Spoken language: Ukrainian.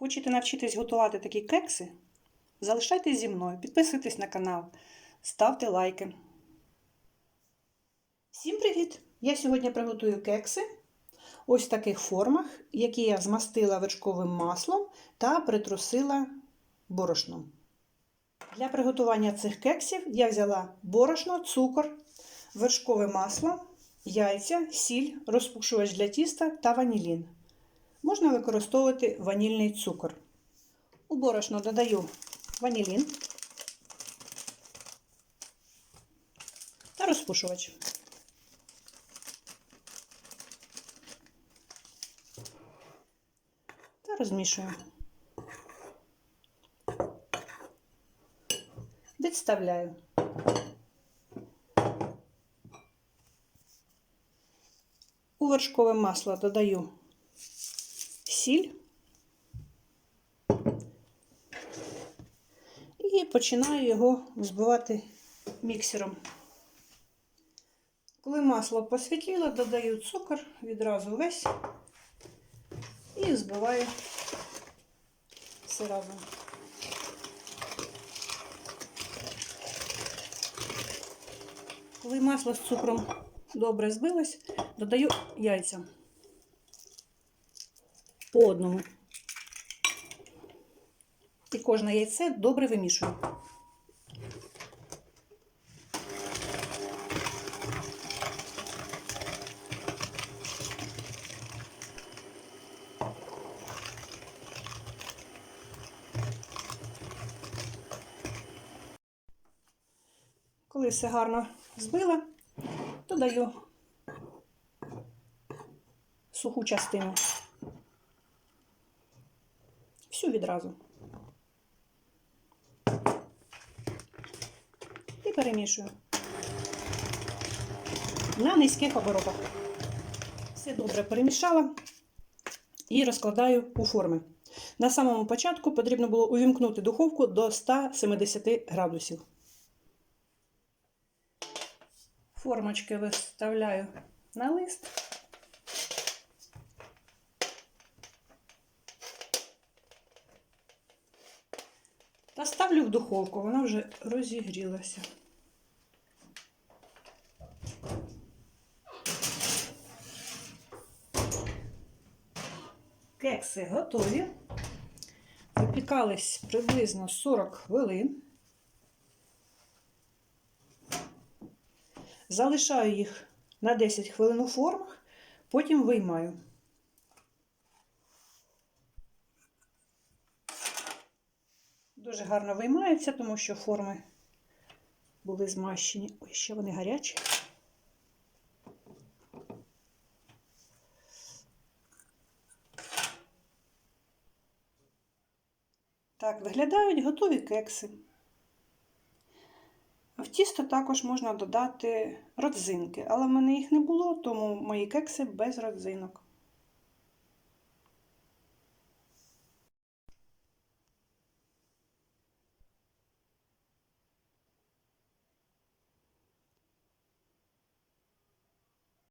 Хочете навчитись готувати такі кекси? Залишайтесь зі мною, підписуйтесь на канал, ставте лайки. Всім привіт! Я сьогодні приготую кекси ось в таких формах, які я змастила вершковим маслом та притрусила борошном. Для приготування цих кексів я взяла борошно, цукор, вершкове масло, яйця, сіль, розпушувач для тіста та ванілін. Можна використовувати ванільний цукор. У борошно додаю ванілін та розпушувач. Та розмішую. Відставляю. У вершкове масло додаю сіль і починаю його взбивати міксером. Коли масло посвітліло, додаю цукор відразу весь і збиваю все разом. Коли масло з цукром добре збилось, додаю яйця по одному. І кожне яйце добре вимішую. Коли все гарно збила, додаю суху частину. Відразу. І перемішую на низьких оборотах. Все добре перемішала і розкладаю у форми. На самому початку потрібно було увімкнути духовку до 170 градусів. Формочки виставляю на лист. Та в духовку, вона вже розігрілася. Кекси готові. Випікались приблизно 40 хвилин. Залишаю їх на 10 хвилин у формах, потім виймаю. Дуже гарно виймаються, тому що форми були змащені. Ой, ще вони гарячі. Так, виглядають готові кекси. В тісто також можна додати родзинки, але в мене їх не було, тому мої кекси без родзинок.